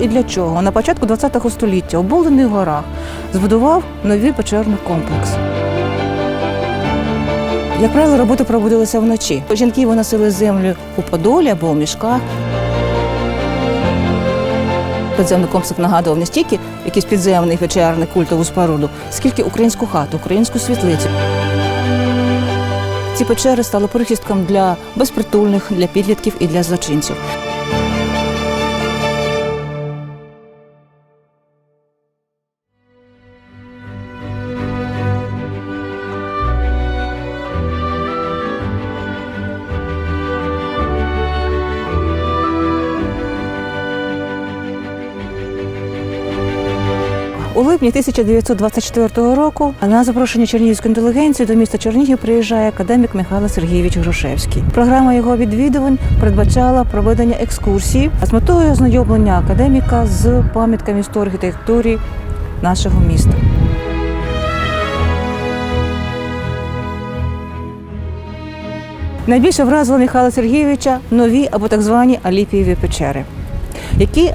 і для чого на початку ХХ століття у Болдених горах збудував новий печерний комплекс. Як правило, роботи проводилися вночі. Жінки виносили землю у подолі або у мішках. Підземний комплекс нагадував не стільки якийсь підземний печерний культову споруду, скільки українську хату, українську світлицю. Ці печери стали прихистком для безпритульних, для підлітків і для злочинців. У 1924 року на запрошення чернігівської інтелігенції до міста Чернігів приїжджає академік Михайло Сергійович Грушевський. Програма його відвідувань передбачала проведення екскурсії з метою ознайомлення академіка з пам'ятками історії архітектури нашого міста. Найбільше вразило Михайла Сергійовича нові або так звані Аліпієві печери, які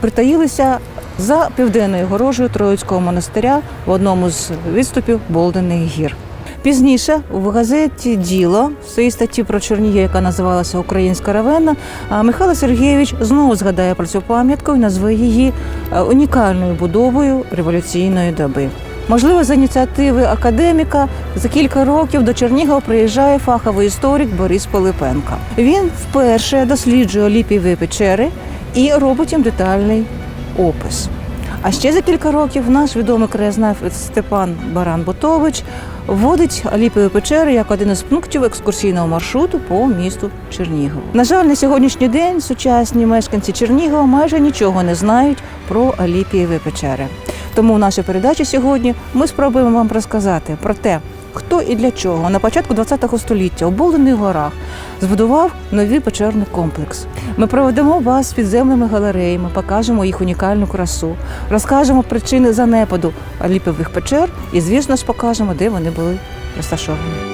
притаїлися за південною горожею Троїцького монастиря в одному з відступів Болдених гір. Пізніше в газеті Діло в своїй статті про Чернігів, яка називалася Українська равенна, Михайло Сергійович знову згадає про цю пам'ятку і назве її е, унікальною будовою революційної доби. Можливо, за ініціативи академіка за кілька років до Чернігова приїжджає фаховий історик Борис Пилипенко. Він вперше досліджує Оліпієві печери і робить їм детальний опис. А ще за кілька років наш відомий краєзнавець Степан Баран-Ботович вводить Аліпієві печери як один із пунктів екскурсійного маршруту по місту Чернігова. На жаль, на сьогоднішній день сучасні мешканці Чернігова майже нічого не знають про Аліпієві печери. Тому в нашій передачі сьогодні ми спробуємо вам розказати про те, хто і для чого на початку ХХ століття у Болдених горах збудував новий печерний комплекс. Ми проведемо вас підземними галереями, покажемо їх унікальну красу, розкажемо причини занепаду ліпових печер і, звісно ж, покажемо, де вони були розташовані.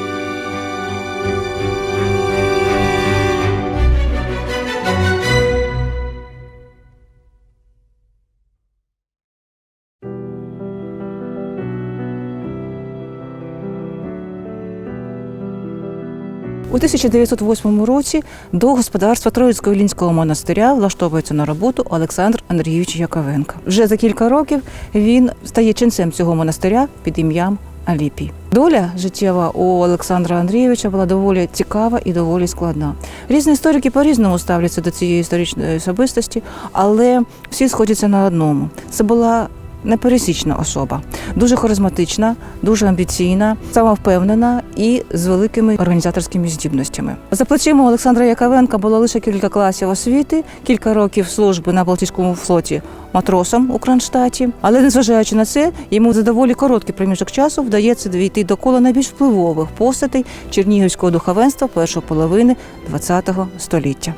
У 1908 році до господарства Троїцького Лінського монастиря влаштовується на роботу Олександр Андрійович Яковенко. Вже за кілька років він стає ченцем цього монастиря під ім'ям Аліпій. Доля життєва у Олександра Андрійовича була доволі цікава і доволі складна. Різні історики по-різному ставляться до цієї історичної особистості, але всі сходяться на одному. Це була непересічна особа, дуже харизматична, дуже амбіційна, самовпевнена і з великими організаторськими здібностями. За плечима Олександра Яковенка було лише кілька класів освіти, кілька років служби на Балтійському флоті матросом у Кронштадті. Але незважаючи на це, йому за доволі короткий проміжок часу вдається дійти до кола найбільш впливових постатей чернігівського духовенства першої половини ХХ століття.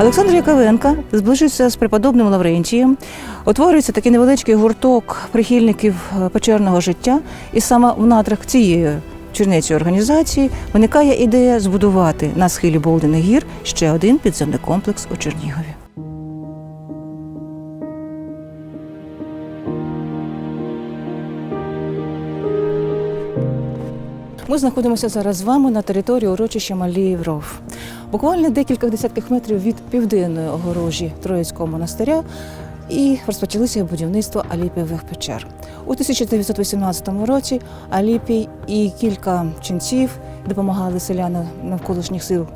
Олександр Яковенко зближується з преподобним Лаврентієм. Утворюється такий невеличкий гурток прихильників е, печерного життя, і саме в надрах цієї чернецької організації виникає ідея збудувати на схилі Болдених гір ще один підземний комплекс у Чернігові. Ми знаходимося зараз з вами на території урочища Маліїв Ров. Буквально декілька десятків метрів від південної огорожі Троїцького монастиря і розпочалося будівництво Аліпієвих печер. У 1918 році Аліпій і кілька ченців допомагали селянам навколишніх сил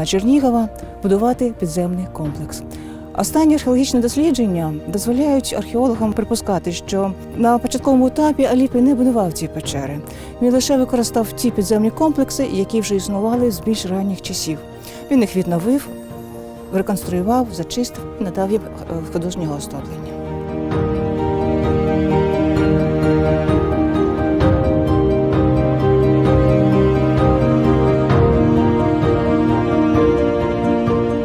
е, Чернігова будувати підземний комплекс. Останні археологічні дослідження дозволяють археологам припускати, що на початковому етапі Аліпій не будував ці печери. Він лише використав ті підземні комплекси, які вже існували з більш ранніх часів. Він їх відновив, реконструював, зачистив і надав їм е, художнього оздоблення.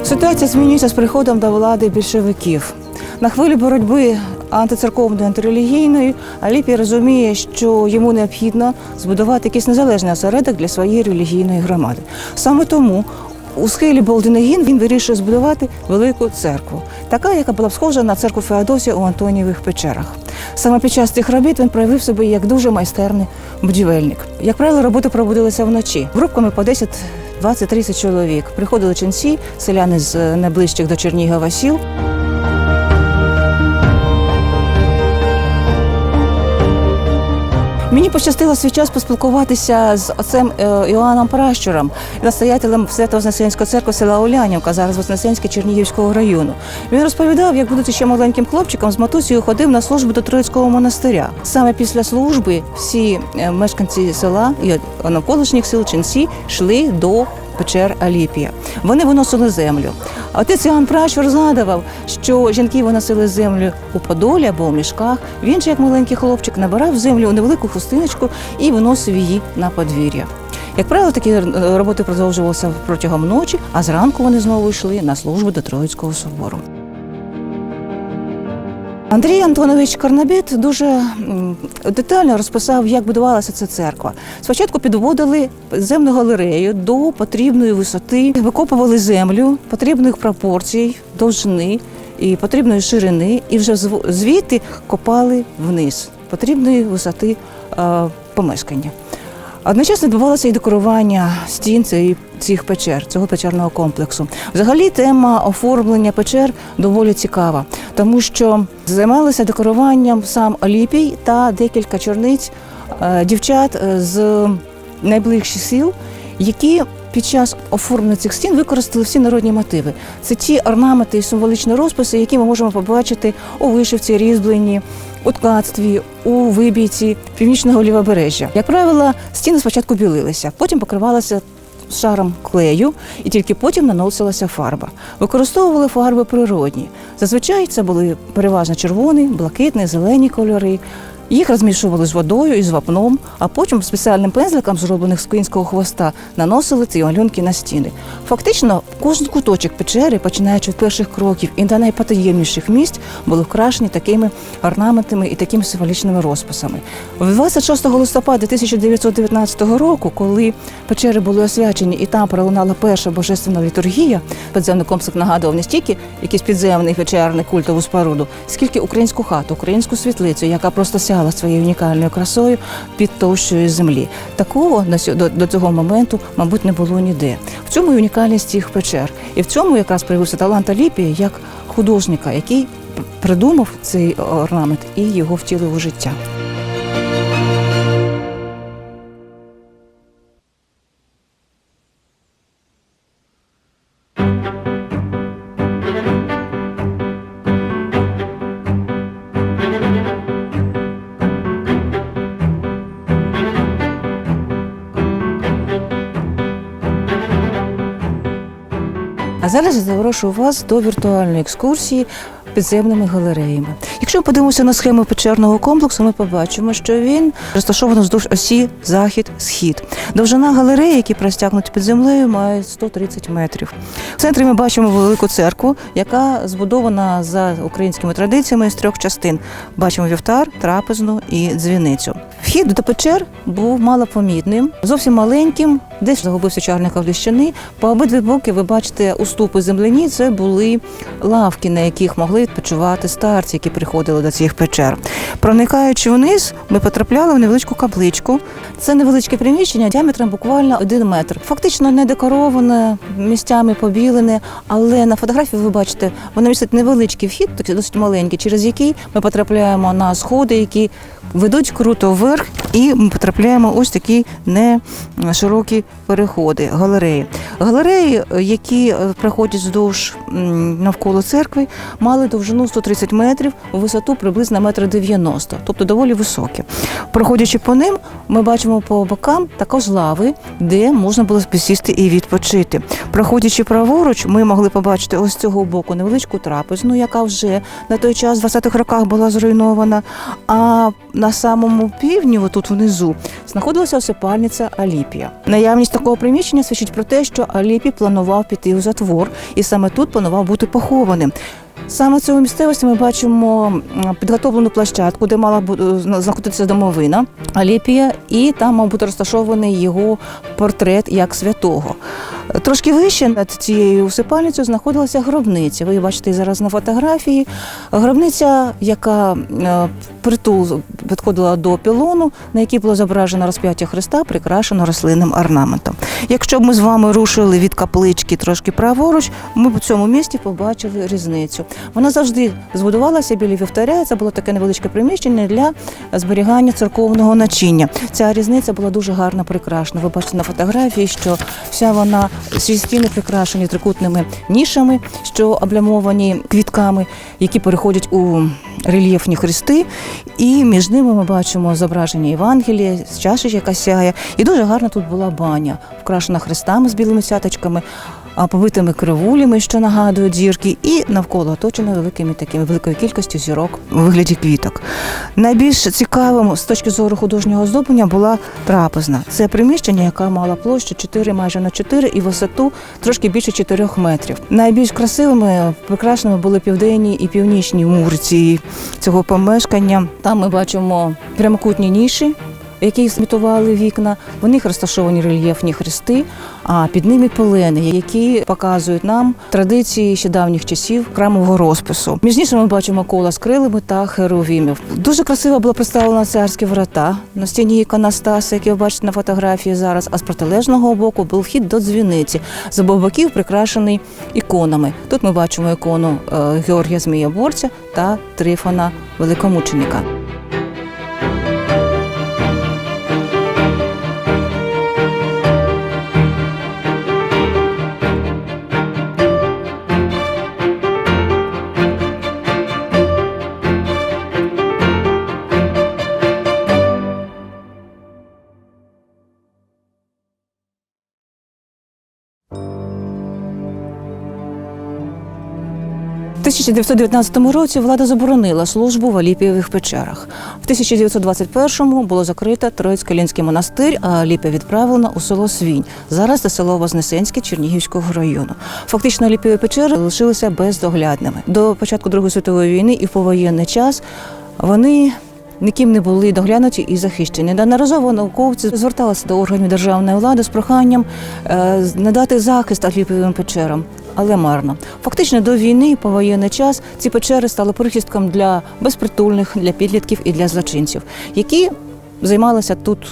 Ситуація змінюється з приходом до влади більшовиків. На хвилі боротьби антицерковної антирелігійної Аліпій розуміє, що йому необхідно збудувати якийсь незалежний осередок для своєї релігійної громади. Саме тому у схилі Болдинегін він вирішує збудувати велику церкву, така, яка була схожа на церкву Феодосія у Антонієвих печерах. Саме під час цих робіт він проявив себе як дуже майстерний будівельник. Як правило, роботи проводилися вночі групками по 10 20-30 чоловік. Приходили ченці, селяни з найближчих до Чернігова сіл. Мені пощастило свій час поспілкуватися з отцем е, Іоанном Пращуром, настоятелем Святого Вознесенської церкви села Улянівка, зараз Вознесенське Чернігівського району. Він розповідав, як будучи ще маленьким хлопчиком, з матусею ходив на службу до Троїцького монастиря. Саме після служби всі е, мешканці села і навколишніх сил ченці йшли до печер Аліпія. Вони виносили землю. А Отець Іоанн Пращур згадував, що жінки виносили землю у подолі або у мішках. Він же, як маленький хлопчик, набирав землю у невелику хустиночку і виносив її на подвір'я. Як правило, такі роботи продовжувалися протягом ночі, а зранку вони знову йшли на службу до Троїцького собору. Андрій Антонович Карнабіт дуже детально розписав, як будувалася ця церква. Спочатку підводили земну галерею до потрібної висоти, викопували землю потрібних пропорцій, довжини і потрібної ширини, і вже звідти копали вниз потрібної висоти е, помешкання. Одночасно відбувалося і декорування стін цих печер, цього печерного комплексу. Взагалі тема оформлення печер доволі цікава, тому що займалися декоруванням сам Оліпій та декілька чорниць е, дівчат е, з найближчих сіл, які під час оформлення цих стін використали всі народні мотиви. Це ті орнаменти і символічні розписи, які ми можемо побачити у вишивці, різьбленні, у ткацтві, у вибійці північного лівобережжя. Як правило, стіни спочатку білилися, потім покривалися шаром клею, і тільки потім наносилася фарба. Використовували фарби природні. Зазвичай це були переважно червоні, блакитні, зелені кольори. Їх розмішували з водою і з вапном, а потім спеціальним пензликом, зроблених з кінського хвоста, наносили ці малюнки на стіни. Фактично, кожен куточок печери, починаючи від перших кроків і до найпотаємніших місць, були вкрашені такими орнаментами і такими символічними розписами. 26 листопада 1919 року, коли печери були освячені і там пролунала перша божественна літургія, підземний комплекс нагадував не стільки якийсь підземний печерний культову споруду, скільки українську хату, українську світлицю, яка просто сяла своєю унікальною красою під товщою землі. Такого до цього моменту, мабуть, не було ніде. В цьому і унікальність цих печер. І в цьому якраз проявився талант Аліпія як художника, який придумав цей орнамент і його втілив у життя. Зараз я запрошую вас до віртуальної екскурсії підземними галереями. Якщо ми подивимося на схему печерного комплексу, ми побачимо, що він розташований вздовж осі захід-схід. Довжина галереї, які простягнуті під землею, має 130 метрів. В центрі ми бачимо велику церкву, яка збудована за українськими традиціями з трьох частин. Бачимо вівтар, трапезну і дзвіницю. Вхід до печер був малопомітним, зовсім маленьким, десь загубився чарника ліщини. По обидві боки ви бачите уступи земляні. Це були лавки, на яких могли відпочивати старці, які приходили до цих печер. Проникаючи вниз, ми потрапляли в невеличку капличку. Це невеличке приміщення діаметром буквально один метр. Фактично не декороване, місцями побілене, але на фотографії ви бачите, воно містить невеличкий вхід, такий досить маленький, через який ми потрапляємо на сходи, які ведуть круто вверх, і ми потрапляємо ось такі не широкі переходи, галереї. Галереї, е, які е, проходять вздовж навколо церкви, мали довжину 130 метрів, висоту приблизно метр 90, тобто доволі високі. Проходячи по ним, ми бачимо по бокам також лави, де можна було присісти і відпочити. Проходячи праворуч, ми могли побачити ось з цього боку невеличку трапезну, яка вже на той час в 20-х роках була зруйнована. А на самому півдні, отут внизу, знаходилася осипальниця Аліпія. Наявність такого приміщення свідчить про те, що Аліпій планував піти у затвор, і саме тут планував бути похованим. Саме в цьому місцевості ми бачимо підготовлену площадку, де мала знаходитися домовина Аліпія, і там мав бути розташований його портрет як святого. Трошки вище над цією усипальницею знаходилася гробниця. Ви бачите зараз на фотографії. Гробниця, яка притул підходила до пілону, на якій було зображено розп'яття Христа, прикрашено рослинним орнаментом. Якщо б ми з вами рушили від каплички трошки праворуч, ми у цьому місті побачили різницю. Вона завжди збудувалася біля вівтаря. Це було таке невеличке приміщення для зберігання церковного начиння. Ця різниця була дуже гарно прикрашена. Ви бачите на фотографії, що вся вона всі стіни прикрашені трикутними нішами, що облямовані квітками, які переходять у рельєфні хрести. І між ними ми бачимо зображення Євангелія, чаші, яка сяє. І дуже гарна тут була баня, вкрашена хрестами з білими сяточками, побитими кривулями, що нагадують зірки, і навколо оточено великими такими великою кількістю зірок у вигляді квіток. Найбільш цікавим з точки зору художнього оздоблення була трапезна. Це приміщення, яке мало площу 4 майже на 4 і висоту трошки більше 4 метрів. Найбільш красивими, прикрашеними були південні і північні мурці цього помешкання. Там ми бачимо прямокутні ніші. Які змітували вікна, в них розташовані рельєфні хрести, а під ними полени, які показують нам традиції ще давніх часів храмового розпису. Між нішами ми бачимо кола з крилами та херовімів. Дуже красиво було представлено царські врата на стіні іконостаси, які ви бачите на фотографії зараз. А з протилежного боку був вхід до дзвіниці. З обох боків прикрашений іконами. Тут ми бачимо ікону е, Георгія Змієборця та Трифона Великомученика. 1919 році влада заборонила службу в Аліпієвих печерах. В 1921-му було закрито Троїцько-Лінський монастир, а Аліпія відправлена у село Свінь. Зараз це село Вознесенське Чернігівського району. Фактично Аліпієві печери лишилися бездоглядними. До початку Другої світової війни і в повоєнний час вони ніким не були доглянуті і захищені. Неодноразово науковці зверталися до органів державної влади з проханням е, надати захист Аліпієвим печерам. Але марно. Фактично до війни і повоєнний час ці печери стали прихистком для безпритульних, для підлітків і для злочинців, які займалися тут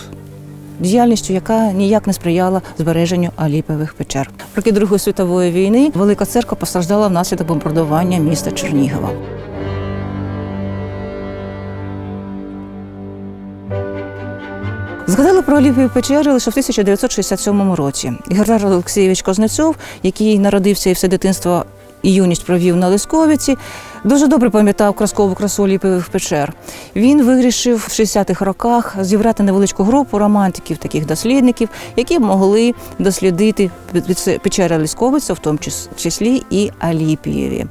діяльністю, яка ніяк не сприяла збереженню Аліпових печер. В роки Другої світової війни Велика церква постраждала внаслідок бомбардування міста Чернігова. Згадали про Олівію печери лише в 1967 році. Герар Олексійович Кознецов, який народився і все дитинство і юність провів на Лисковиці, дуже добре пам'ятав казкову красу Оліпових печер. Він вирішив в 60-х роках зібрати невеличку групу романтиків, таких дослідників, які могли дослідити печери Лисковиця, в тому числі і Аліпієві.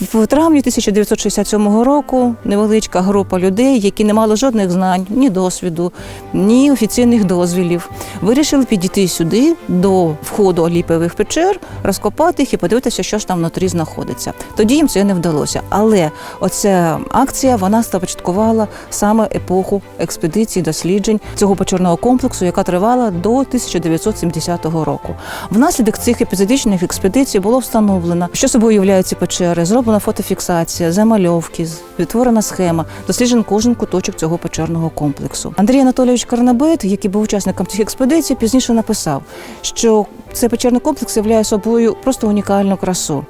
В травні 1967 року невеличка група людей, які не мали жодних знань, ні досвіду, ні офіційних дозвілів, вирішили підійти сюди до входу Аліпієвих печер, розкопати їх і подивитися, що ж там внутрі знаходиться. Тоді їм це не вдалося. Але оця акція вона започаткувала саме епоху експедицій, досліджень цього печерного комплексу, яка тривала до 1970 року. Внаслідок цих епізодичних експедицій було встановлено, що собою являють ці печери, зроблена фотофіксація, замальовки, відтворена схема, досліджений кожен куточок цього печерного комплексу. Андрій Анатолійович Карнабет, який був учасником цих експедицій, пізніше написав, що цей печерний комплекс являє собою просто унікальну красу.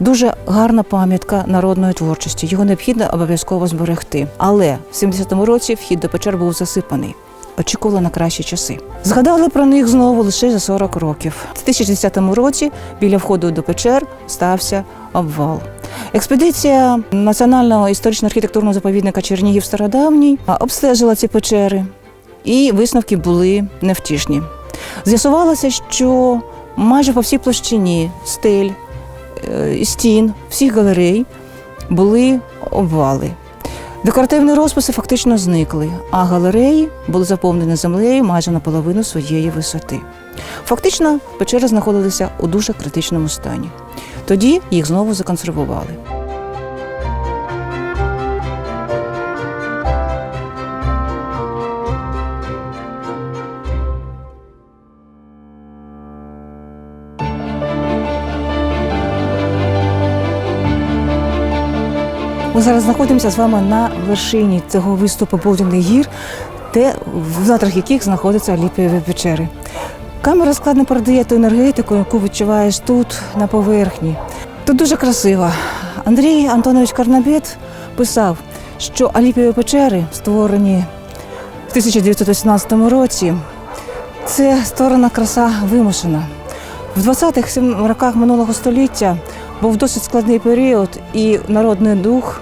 Дуже гарна пам'ятка народної творчості. Його необхідно обов'язково зберегти. Але в 70-му році вхід до печер був засипаний. Очікували на кращі часи. Згадали про них знову лише за 40 років. В 2010 році біля входу до печер стався обвал. Експедиція Національного історично-архітектурного заповідника Чернігів Стародавній обстежила ці печери, і висновки були невтішні. З'ясувалося, що майже по всій площині стель, е, стін, всіх галерей були обвали. Декоративні розписи фактично зникли, а галереї були заповнені землею майже наполовину своєї висоти. Фактично, печери знаходилися у дуже критичному стані. Тоді їх знову законсервували. Ми зараз знаходимося з вами на вершині цього виступу Повдяних гір, де в надрах яких знаходяться Аліпієві печери. Камера складно передає ту енергетику, яку відчуваєш тут на поверхні. Тут дуже красиво. Андрій Антонович Карнабет писав, що Аліпієві печери, створені в 1918 році, це створена краса вимушена. В 20-х роках минулого століття був досить складний період, і народний дух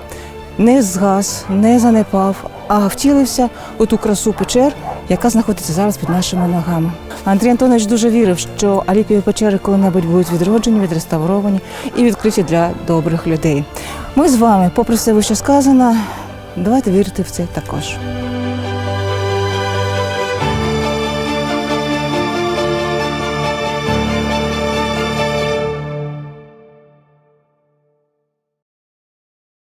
не згас, не занепав, а втілився у ту красу печер, яка знаходиться зараз під нашими ногами. Андрій Антонович дуже вірив, що Аліпієві печери коли-небудь будуть відроджені, відреставровані і відкриті для добрих людей. Ми з вами, попри все, що сказано, давайте вірити в це також.